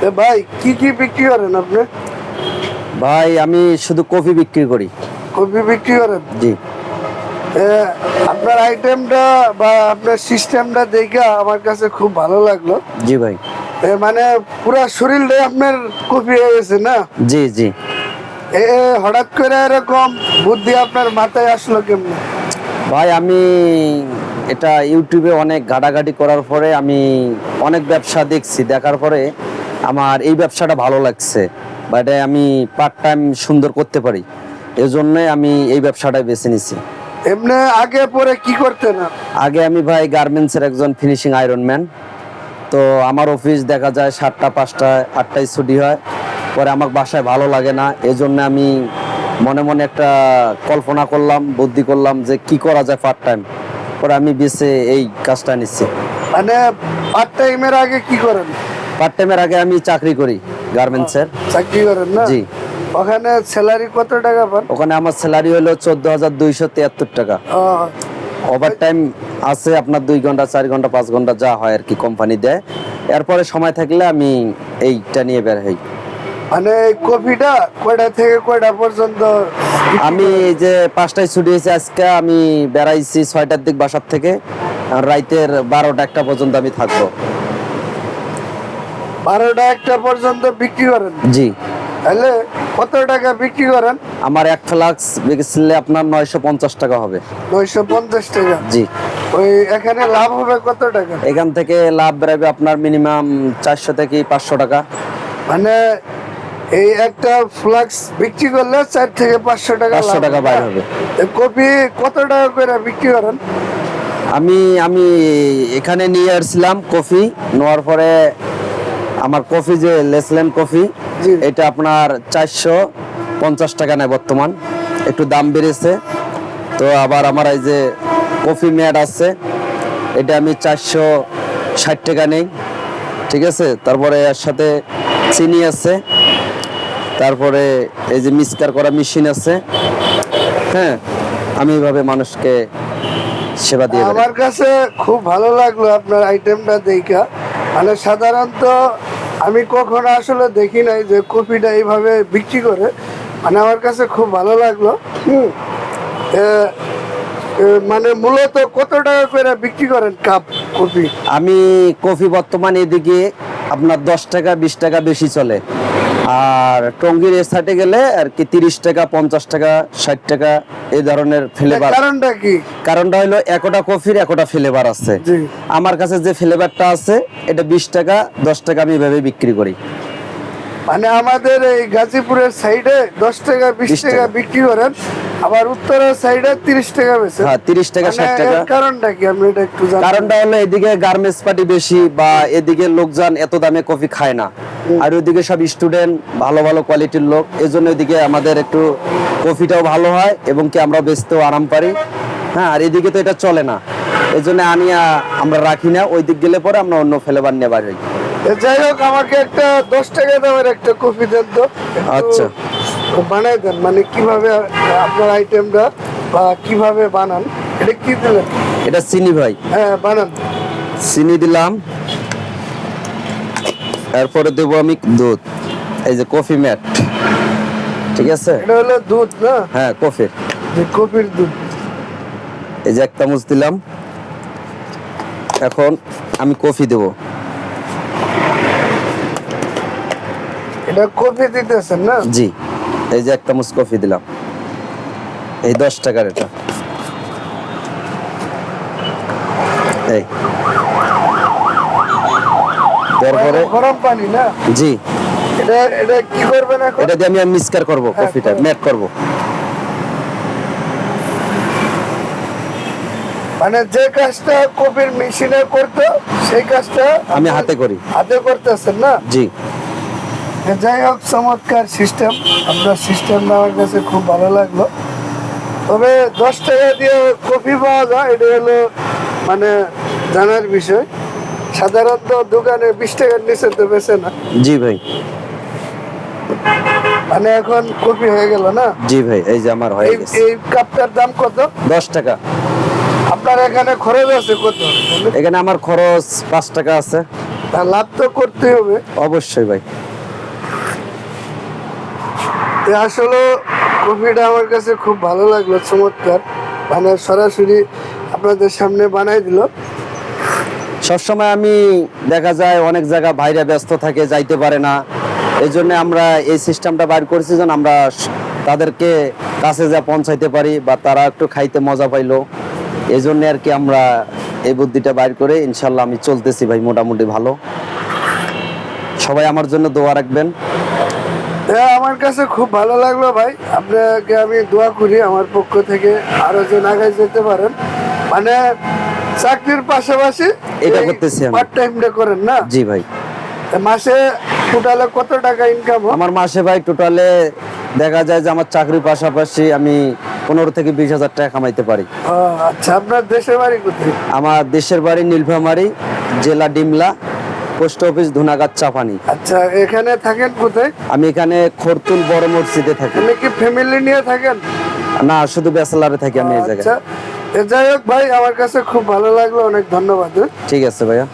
এ ভাই কি কি বিক্রি করেন আপনি? ভাই আমি শুধু কফি বিক্রি করি। কপি বিক্রি করেন? জি। আপনার আইটেমটা বা আপনার সিস্টেমটা দেখে আমার কাছে খুব ভালো লাগল। জি ভাই। মানে পুরা শরীরটাই আপনার কপি হয়ে গেছে না? জি জি। এ এ, হঠাৎ করে এরকম বুদ্ধি আপনার মাথায় আসলো কেমনি? ভাই আমি এটা ইউটিউবে অনেক ঘাটাঘাটি করার পরে আমি অনেক ব্যবসা দেখছি দেখার পরে আমার এই ব্যবসাটা ভালো লাগছে বা এটা আমি পার্ট টাইম সুন্দর করতে পারি এজন্যই আমি এই ব্যবসাটাই বেছে নিছি। এমনি আগে পরে কি করতেন? আগে আমি ভাই গার্মেন্টসের একজন ফিনিশিং আয়রন ম্যান তো আমার অফিস দেখা যায় সাতটা পাঁচটা আটটায় ছুটি হয় পরে আমার বাসায় ভালো লাগে না এজন্য আমি মনে মনে একটা কল্পনা করলাম বুদ্ধি করলাম যে কি করা যায় পার্ট টাইম পরে আমি বেছে এই কাজটা নিচ্ছি। মানে পার্ট টাইমের আগে কি করেন? পার্ট টাইমের আগে আমি চাকরি করি গার্মেন্টসের চাকরি করেন না? জি। ওখানে স্যালারি কত টাকা পান? ওখানে আমার স্যালারি হলো চোদ্দ হাজার দুইশো তিয়াত্তর টাকা। ওভার টাইম আছে আপনার দুই ঘণ্টা চার ঘণ্টা পাঁচ ঘণ্টা যা হয় আর কি কোম্পানি দেয়। এরপরে সময় থাকলে আমি এইটা নিয়ে বের হই। মানে কপিটা কয়টা থেকে কয়টা পর্যন্ত? আমি যে পাঁচটায় ছুটি হয়েছে আজকে আমি বেড়াইছি ছয়টার দিক বাসার থেকে। রাইতের বারোটা একটা পর্যন্ত আমি থাকব। বারোটা একটা পর্যন্ত বিক্রি করেন। জি। তাহলে কত টাকা বিক্রি করেন? আমার এক ফ্লাক্স বেচলে আপনার নয়শো পঞ্চাশ টাকা হবে। নয়শো পঞ্চাশ টাকা। জি। ওই এখানে লাভ হবে কত টাকা? এখান থেকে লাভ বেরোবে আপনার মিনিমাম চারশো থেকে পাঁচশো টাকা। মানে এই একটা ফ্লাক্স বিক্রি করলে চার থেকে পাঁচশো টাকা পাঁচশো টাকা। বাইর হবে। কপি কত টাকা করে বিক্রি করেন? আমি আমি এখানে নিয়ে আসছিলাম কফি নেওয়ার পরে আমার কফি যে লেসল্যান্ড কফি এটা আপনার চারশো পঞ্চাশ টাকা নেয় বর্তমান। একটু দাম বেড়েছে। তো আবার আমার এই যে কফি ম্যাট আছে এটা আমি চারশো ষাট টাকা নেই। ঠিক আছে? তারপরে এর সাথে চিনি আছে। তারপরে এই যে মিক্সকার করা মেশিন আছে। হ্যাঁ আমি এইভাবে মানুষকে সেবা দিয়ে আমার কাছে খুব ভালো লাগল আপনার আইটেমটা দেখা। মানে সাধারণত আমি কখনো আসলে দেখি নাই যে কপিটা এইভাবে বিক্রি করে। মানে আমার কাছে খুব ভালো লাগল। হুম। মানে মূলত কত টাকা করে বিক্রি করেন কাপ, কপি? আমি কফি বর্তমানে এদিকে আপনার দশ টাকা, বিশ টাকা বেশি চলে। আর টঙ্গির সাইডে গেলে আর কি তিরিশ টাকা পঞ্চাশ টাকা ষাট টাকা এই ধরনের ফ্লেভার কারণটা কি? কারণটা হলো একটা কফির একটা ফ্লেভার আছে। আমার কাছে যে ফ্লেভারটা আছে এটা বিশ টাকা দশ টাকা আমি এভাবে বিক্রি করি। মানে আমাদের এই গাজীপুরের সাইডে দশ টাকা বিশ টাকা। বিক্রি করেন। আবার উত্তরের সাইডে তিরিশ টাকা বেছে হ্যাঁ টাকা মানে ষাট টাকা। কারণটা কি? আপনি এটা একটু জানেন কারণটা হলো এদিকে গার্মেন্টস পার্টি বেশি বা এদিকে লোকজন এত দামে কফি খায় না। আর ওইদিকে সব স্টুডেন্ট ভালো ভালো কোয়ালিটির লোক। এজন্য ওইদিকে আমাদের একটু কফিটাও ভালো হয় এবং কি আমরা বেচতেও আরাম পারি। হ্যাঁ আর এদিকে তো এটা চলে না। এই জন্য আনিয়া আমরা রাখি না। ওই দিক গেলে পরে আমরা অন্য ফেলেবার নেবার হই। যাই হোক আমাকে একটা দশ টাকা দামের একটা কফি দেন তো। আচ্ছা। বানাই দেন মানে কীভাবে আপনার আইটেমটা বা কীভাবে বানান এটা কি দিলেন? এটা চিনি ভাই। হ্যাঁ বানান। চিনি দিলাম। এরপরে দেবো আমি দুধ। এই যে কফি ম্যাট। ঠিক আছে? এটা হলো দুধ না? হ্যাঁ কফির কফির দুধ। এই যে এক চামচ দিলাম। এখন আমি কফি দেব। এটা কফি দিতেছেন না? জি এই যে এক চামচ কফি দিলাম। এই দশ টাকার এটা। এই। তারপরে গরম পানি না? জি। এটা এটা কি করবেন এখন? এটা দিয়ে আমি মিক্সকার করব কফিটা ম্যাট করব। মানে যে কাজটা কফির মেশিনে করতো সেই কাজটা আমি হাতে করি। হাতে করতেছেন না? জি। যাই হোক চমৎকার সিস্টেম আপনার সিস্টেমটা আমার কাছে খুব ভালো লাগল। তবে দশ টাকা দিয়ে কফি পাওয়া যায় এটা হলো মানে জানার বিষয়। সাধারণত দোকানে বিশ টাকার নিচে তো বেছে না। জি ভাই। মানে এখন কপি হয়ে গেল না? জি ভাই এই যে আমার হয়ে গেছে। এই কাপটার দাম কত? দশ টাকা। আপনার এখানে খরচ আছে কত? এখানে আমার খরচ পাঁচ টাকা আছে। তা লাভ তো করতেই হবে। অবশ্যই ভাই। আসলে কফিটা আমার কাছে খুব ভালো লাগল চমৎকার। মানে সরাসরি আপনাদের সামনে বানাই দিল। সবসময় আমি দেখা যায় অনেক জায়গা বাইরে ব্যস্ত থাকে যাইতে পারে না। এই জন্য আমরা এই সিস্টেমটা বাইর করেছি যেন আমরা তাদেরকে কাছে যা পৌঁছাইতে পারি বা তারা একটু খাইতে মজা পাইলো। এই জন্য আর কি আমরা এই বুদ্ধিটা বাইর করে ইনশাল্লাহ আমি চলতেছি ভাই মোটামুটি ভালো। সবাই আমার জন্য দোয়া রাখবেন। হ্যাঁ আমার কাছে খুব ভালো লাগল ভাই। আপনাকে আমি দোয়া করি আমার পক্ষ থেকে আরও যেন আগায় যেতে পারেন। মানে চাকরির পাশাপাশি এটা করতেছি আমি। পার্ট টাইমটা করেন না? জি ভাই। মাসে টোটালে কত টাকা ইনকাম আমার মাসে ভাই টোটালে দেখা যায় যে আমার চাকরির পাশাপাশি আমি পনেরো থেকে বিশ হাজার টাকা কামাইতে পারি। আচ্ছা আপনার দেশের বাড়ি কোথায়? আমার দেশের বাড়ি নীলফামারী জেলা ডিমলা পোস্ট অফিস ধুনাগাদ চাপানি। আচ্ছা এখানে থাকেন কোথায়? আমি এখানে খরতুল বড় মসজিদে থাকি। এখানে কি ফ্যামিলি নিয়ে থাকেন? না শুধু ব্যাচেলারে থাকি আমি এই জায়গায়। আচ্ছা যাই হোক ভাই আমার কাছে খুব ভালো লাগল অনেক ধন্যবাদ। ঠিক আছে ভাইয়া।